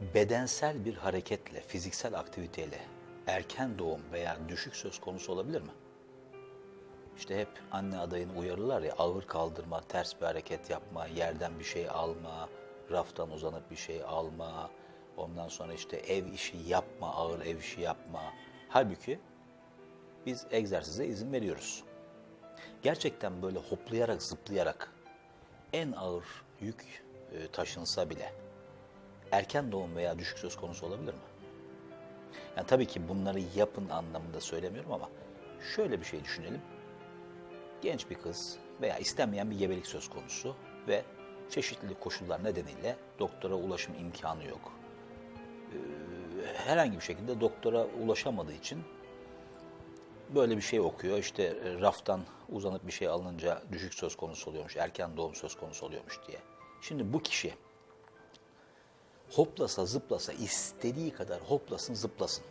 bedensel bir hareketle, fiziksel aktiviteyle erken doğum veya düşük söz konusu olabilir mi? İşte hep anne adayını uyarırlar ya ağır kaldırma, ters bir hareket yapma, yerden bir şey alma, raftan uzanıp bir şey alma, ondan sonra işte ev işi yapma, ağır ev işi yapma. Halbuki biz egzersize izin veriyoruz. Gerçekten böyle hoplayarak, zıplayarak en ağır yük e, taşınsa bile erken doğum veya düşük söz konusu olabilir mi? Yani tabii ki bunları yapın anlamında söylemiyorum ama şöyle bir şey düşünelim. Genç bir kız veya istenmeyen bir gebelik söz konusu ve çeşitli koşullar nedeniyle doktora ulaşım imkanı yok. Ee, herhangi bir şekilde doktora ulaşamadığı için böyle bir şey okuyor. İşte e, raftan uzanıp bir şey alınınca düşük söz konusu oluyormuş, erken doğum söz konusu oluyormuş diye. Şimdi bu kişi hoplasa zıplasa istediği kadar hoplasın zıplasın.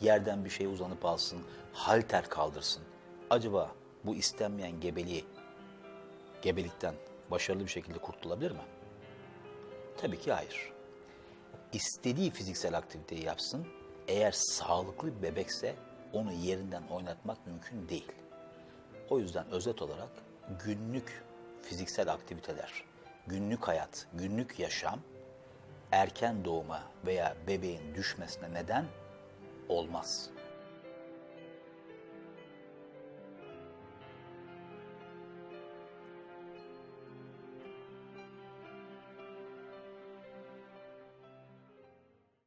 Yerden bir şey uzanıp alsın, halter kaldırsın. Acaba bu istenmeyen gebeliği, gebelikten başarılı bir şekilde kurtulabilir mi? Tabii ki hayır. İstediği fiziksel aktiviteyi yapsın. Eğer sağlıklı bir bebekse onu yerinden oynatmak mümkün değil. O yüzden özet olarak günlük fiziksel aktiviteler, günlük hayat, günlük yaşam erken doğuma veya bebeğin düşmesine neden olmaz.